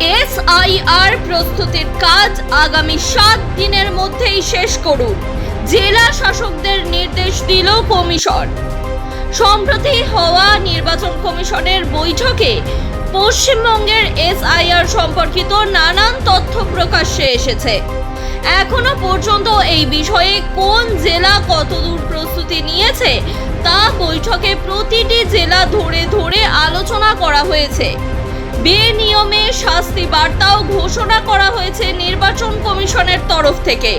SIR প্রস্তুতির কাজ আগামী সাত দিনের মধ্যেই শেষ করুন। জেলা শাসকদের নির্দেশ দিল কমিশন। সম্প্রতি হওয়া নির্বাচন কমিশনের বৈঠকে পশ্চিমবঙ্গের এসআইআর সম্পর্কিত নানান তথ্য প্রকাশ্যে এসেছে। এখনও পর্যন্ত এই বিষয়ে কোন জেলা কতদূর প্রস্তুতি নিয়েছে তা বৈঠকে প্রতিটি জেলা ধরে ধরে আলোচনা করা হয়েছে। বেনিয়মে শাস্তি বার্তাও ঘোষণা করা হয়েছে নির্বাচন কমিশনের তরফ থেকে।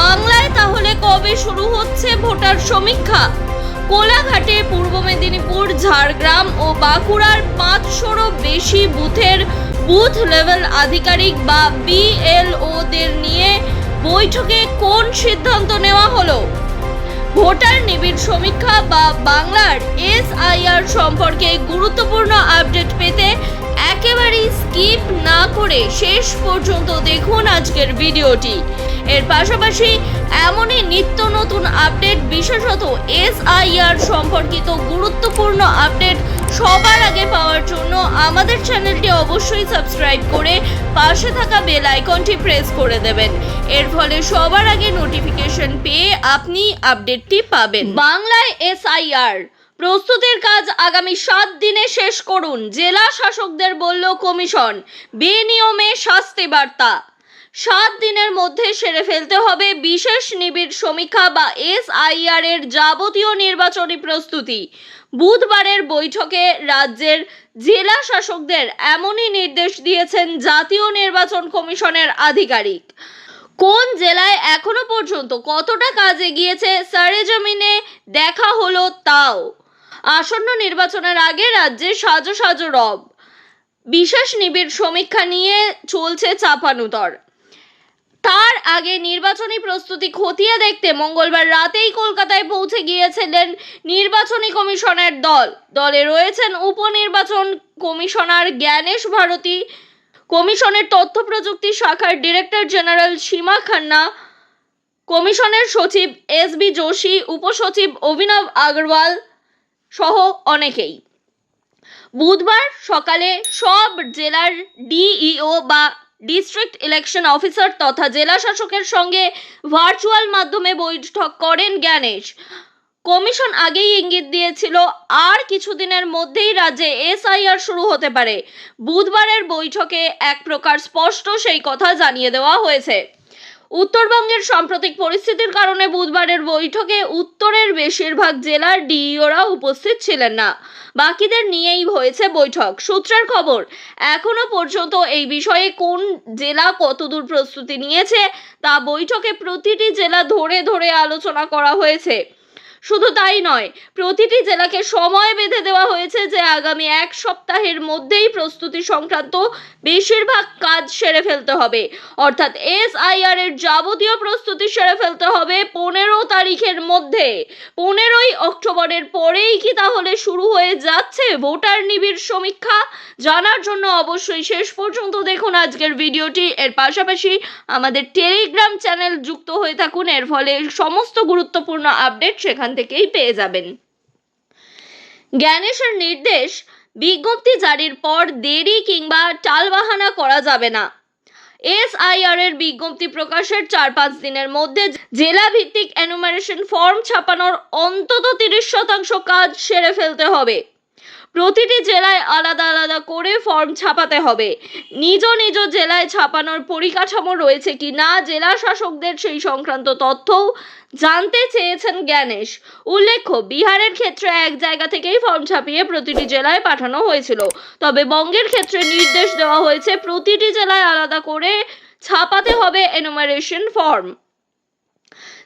বাংলায় তাহলে কবে শুরু হচ্ছে ভোটার সমীক্ষা? কোলাঘাটে পূর্ব মেদিনীপুর, ঝাড়গ্রাম ও বাঁকুড়ার পাঁচশোরও বেশি বুথের বুথ লেভেল আধিকারিক বা বিএলওদের নিয়ে বৈঠকে কোন সিদ্ধান্ত নেওয়া হলো? ভোটার নিবিড় সমীক্ষা বা বাংলার এসআইআর সম্পর্কে গুরুত্বপূর্ণ আপডেট পেতে একেবারেই স্কিপ না করে শেষ পর্যন্ত দেখুন আজকের ভিডিওটি। এর পাশাপাশি এমনই নিত্য নতুন আপডেট, বিশেষত এসআইআর সম্পর্কিত গুরুত্বপূর্ণ আপডেট সবার আগে পাওয়ার জন্য আমাদের চ্যানেলটি অবশ্যই সাবস্ক্রাইব করে পাশে থাকা বেল আইকনটি প্রেস করে দেবেন। এর ফলে সবার আগে নোটিফিকেশন পেয়ে আপনি আপডেটটি পাবেন। বাংলায় এসআইআর প্রস্তুতির কাজ আগামী সাত দিনে শেষ করুন, জেলা শাসকদের বলল কমিশন। বেনিয়মে শাস্তি বার্তা। সাত দিনের মধ্যে সেরে ফেলতে হবে বিশেষ নিবিড় সমীক্ষা বা এসআইআর এর যাবতীয় নির্বাচনী প্রস্তুতি। বুধবারের বৈঠকে রাজ্যের জেলা শাসকদের এমনই নির্দেশ দিয়েছেন জাতীয় নির্বাচন কমিশনের আধিকারিক। কোন জেলায় এখনও পর্যন্ত কতটা কাজ এগিয়েছে সারেজমিনে দেখা হলো তাও। আসন্ন নির্বাচনের আগে রাজ্যে সাজো সাজো রব। বিশেষ নিবিড় সমীক্ষা নিয়ে চলছে চাপানুতর তার আগে নির্বাচনী প্রস্তুতি খতিয়ে দেখতে মঙ্গলবার রাতেই কলকাতায় পৌঁছে গিয়েছিলেন নির্বাচনী কমিশনের দল। দলে রয়েছেন উপনির্বাচন কমিশনার জ্ঞানেশ ভারতী, কমিশনের তথ্য প্রযুক্তি শাখার ডিরেক্টর জেনারেল সীমা খান্না, কমিশনের সচিব এস বি যোশী, উপসচিব অভিনব আগরওয়াল সহ অনেকেই। বুধবার সকালে সব জেলার ডিইও বা ডিস্ট্রিক্ট ইলেকশন অফিসার তথা জেলা শাসকের সঙ্গে ভার্চুয়াল মাধ্যমে বৈঠক করেন জ্ঞানেশ। কমিশন আগেই ইঙ্গিত দিয়েছিল, আর কিছুদিনের মধ্যেই রাজ্যে এসআইআর শুরু হতে পারে। বুধবারের বৈঠকে এক প্রকার স্পষ্ট সেই কথা জানিয়ে দেওয়া হয়েছে। উত্তরবঙ্গের সাম্প্রতিক পরিস্থিতির কারণে বুধবারের বৈঠকে উত্তরের বেশিরভাগ জেলার ডিইওরা উপস্থিত ছিলেন না। বাকিদের নিয়েই হয়েছে বৈঠক। সূত্রের খবর, এখনও পর্যন্ত এই বিষয়ে কোন জেলা কতদূর প্রস্তুতি নিয়েছে তা বৈঠকে প্রতিটি জেলা ধরে ধরে আলোচনা করা হয়েছে। শুধু তাই নয়, প্রতিটি জেলাকে সময় বেঁধে দেওয়া হয়েছে যে আগামী এক সপ্তাহের মধ্যেই প্রস্তুতি সংক্রান্ত বেশিরভাগ কাজ সেরে ফেলতে হবে। অর্থাৎ এসআইআর এর যাবতীয় প্রস্তুতি সেরে ফেলতে হবে পনেরো তারিখের মধ্যে। পনেরোই অক্টোবরের পরেই কি তাহলে শুরু হয়ে যাচ্ছে ভোটার নিবিড় সমীক্ষা? জানার জন্য অবশ্যই শেষ পর্যন্ত দেখুন আজকের ভিডিওটি। এর পাশাপাশি আমাদের টেলিগ্রাম চ্যানেল যুক্ত হয়ে থাকুন। এর ফলে সমস্ত গুরুত্বপূর্ণ আপডেট সেখান থেকেই পেয়ে যাবেন। জ্ঞানেশের নির্দেশ, বিজ্ঞপ্তি জারির পর দেরি কিংবা টালবাহানা করা যাবে না। এসআইআর এর বিজ্ঞপ্তি প্রকাশের চার পাঁচ দিনের মধ্যে জেলা ভিত্তিক এনুমারেশন ফর্ম ছাপানোর অন্তত তিরিশ শতাংশ কাজ সেরে ফেলতে হবে। প্রতিটি জেলায় আলাদা আলাদা করে ফর্ম ছাপাতে হবে। নিজ নিজ জেলায় ছাপানোর পরিকাঠামো রয়েছে কি না, জেলা শাসকদের সেই সংক্রান্ত তথ্যও জানতে চেয়েছেন জ্ঞানেশ। উল্লেখ্য, বিহারের ক্ষেত্রে এক জায়গা থেকেই ফর্ম ছাপিয়ে প্রতিটি জেলায় পাঠানো হয়েছিল। তবে বঙ্গের ক্ষেত্রে নির্দেশ দেওয়া হয়েছে, প্রতিটি জেলায় আলাদা করে ছাপাতে হবে এনুমারেশন ফর্ম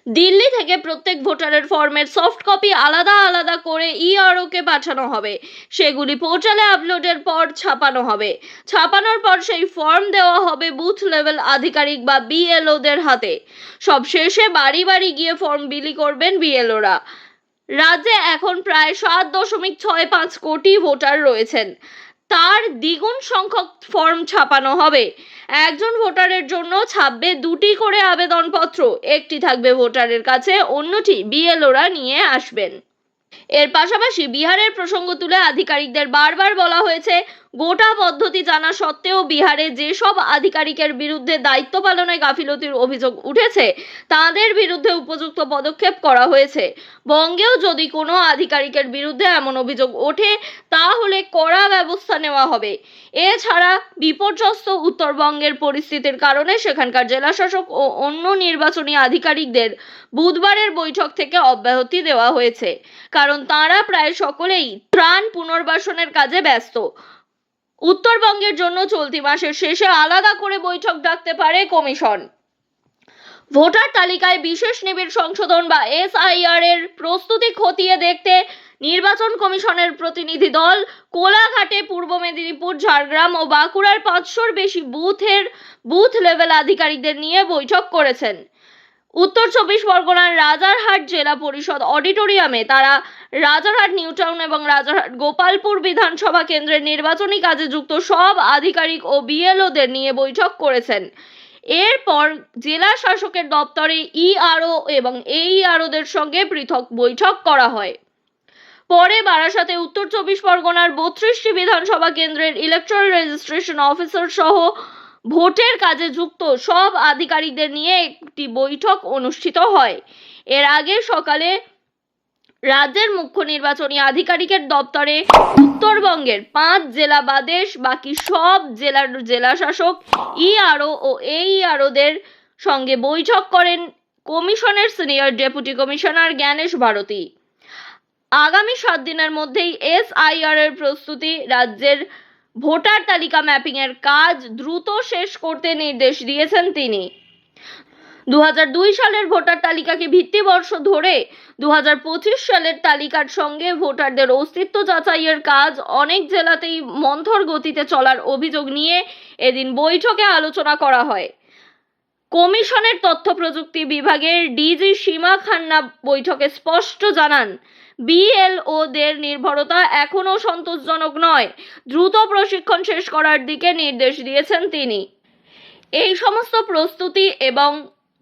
দিল্লি থেকে প্রত্যেক ভোটারের ফর্মের সফট কপি আলাদা আলাদা করে ইআরওকে পাঠানো হবে। সেগুলি পোর্টালে আপলোডের পর ছাপানো হবে। ছাপানোর পর সেই ফর্ম দেওয়া হবে বুথ লেভেল আধিকারিক বা বিএলওদের হাতে। সব শেষে বাড়ি বাড়ি গিয়ে ফর্ম বিলি করবেন বিএলওরা রাজ্যে এখন প্রায় সাত দশমিক ছয় পাঁচ কোটি ভোটার রয়েছেন। তার দ্বিগুণ সংখ্যক ফর্ম ছাপানো হবে। একজন ভোটারের জন্য ছাপবে দুটি করে আবেদনপত্র, একটি থাকবে ভোটারের কাছে, অন্যটি বিএলওরা নিয়ে আসবেন। এর পাশাপাশি বিহারের প্রসঙ্গ তুলে আধিকারিকদের বারবার বলা হয়েছে গোটা পদ্ধতি জানা সত্ত্বেও বিহারে যেসব আধিকারিকের বিরুদ্ধে দায়িত্ব পালনে গাফিলতির অভিযোগ উঠেছে, তাদের বিরুদ্ধে উপযুক্ত পদক্ষেপ করা হয়েছে। বঙ্গেও যদি কোনো আধিকারিকের বিরুদ্ধে এমন অভিযোগ ওঠে, তাহলে কড়া ব্যবস্থা নেওয়া হবে। এছাড়া বিপর্যস্ত উত্তরবঙ্গের পরিস্থিতির কারণে সেখানকার জেলাশাসক ও অন্য নির্বাচনী আধিকারিকদের বুধবারের বৈঠক থেকে অব্যাহতি দেওয়া হয়েছে। কারণ তারা প্রায় সকলেই ত্রাণ পুনর্বাসনের কাজে ব্যস্ত। উত্তরবঙ্গের জন্য চলতি মাসের শেষে আলাদা করে বৈঠক ডাকতে পারে কমিশন। ভোটার তালিকায় বিশেষ নিবিড় সংশোধন বা এসআইআর এর প্রস্তুতি খতিয়ে দেখতে নির্বাচন কমিশনের প্রতিনিধি দল কোলাঘাটে পূর্ব মেদিনীপুর, ঝাড়গ্রাম ও বাঁকুড়ার পাঁচশোর বেশি বুথের বুথ লেভেল আধিকারিকদের নিয়ে বৈঠক করেছেন। উত্তর চব্বিশ পরগনার রাজারহাট জেলা পরিষদ অডিটোরিয়ামে তারা রাজারহাট নিউ টাউন এবং রাজারহাট, গোপালপুর বিধানসভা কেন্দ্রের নির্বাচনী কাজে যুক্ত সব আধিকারিক ও বিএলওদের নিয়ে বৈঠক করেছেন। এরপর জেলা শাসকের দপ্তরে ইআরও এবং এইআরওদের সঙ্গে পৃথক বৈঠক করা হয়। পরে বারাসাতে উত্তর চব্বিশ পরগনার বত্রিশটি বিধানসভা কেন্দ্রের ইলেকট্রাল রেজিস্ট্রেশন অফিসার সহ ভোটের কাজে যুক্ত সব আধিকারিকদের নিয়ে একটি বৈঠক অনুষ্ঠিত হয়। এর আগে সকালে রাজ্যের মুখ্য নির্বাচনী আধিকারিকের দপ্তরে উত্তরবঙ্গের পাঁচ জেলা বাদেশ, বাকি সব জেলার জেলা শাসক ইআরও ও এইআরওদের সঙ্গে বৈঠক করেন কমিশনের senior deputy commissioner Gyanesh Bharti. আগামী সাত দিনের মধ্যেই এস এসআইআর এর প্রস্তুতি রাজ্যের ভোটার তালিকা ম্যাপিং এর কাজ দ্রুত শেষ করতে নির্দেশ দিয়েছেন তিনি। দু হাজার দুই সালের ভোটার তালিকাকে ভিত্তিবর্ষ ধরে দু হাজার পঁচিশ সালের তালিকার সঙ্গে ভোটারদের অস্তিত্ব যাচাইয়ের কাজ অনেক জেলাতেই মন্থর গতিতে চলার অভিযোগ নিয়ে এদিন বৈঠকে আলোচনা করা হয়। কমিশনের তথ্য প্রযুক্তি বিভাগের ডিজি সীমা খান্না বৈঠকে স্পষ্ট জানান, বিএলওদের নির্ভরতা এখনও সন্তোষজনক নয়। দ্রুত প্রশিক্ষণ শেষ করার দিকে নির্দেশ দিয়েছেন তিনি। এই সমস্ত প্রস্তুতি এবং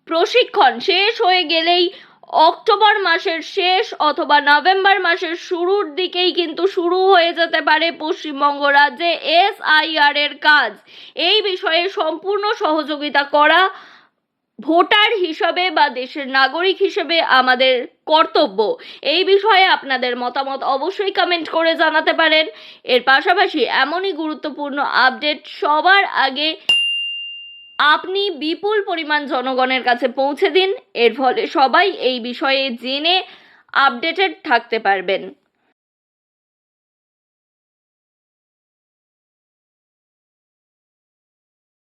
প্রশিক্ষণ শেষ হয়ে গেলেই অক্টোবর মাসের শেষ অথবা নভেম্বর মাসের শুরুর দিকেই কিন্তু শুরু হয়ে যেতে পারে পশ্চিমবঙ্গ রাজ্যে এসআইআর এর কাজ। এই বিষয়ে সম্পূর্ণ সহযোগিতা করা ভোটার হিসাবে বা দেশের নাগরিক হিসেবে আমাদের কর্তব্য। এই বিষয়ে আপনাদের মতামত অবশ্যই কমেন্ট করে জানাতে পারেন। এর পাশাপাশি এমনই গুরুত্বপূর্ণ আপডেট সবার আগে আপনি বিপুল পরিমাণ জনগণের কাছে পৌঁছে দিন। এর ফলে সবাই এই বিষয়ে জেনে আপডেটেড থাকতে পারবেন।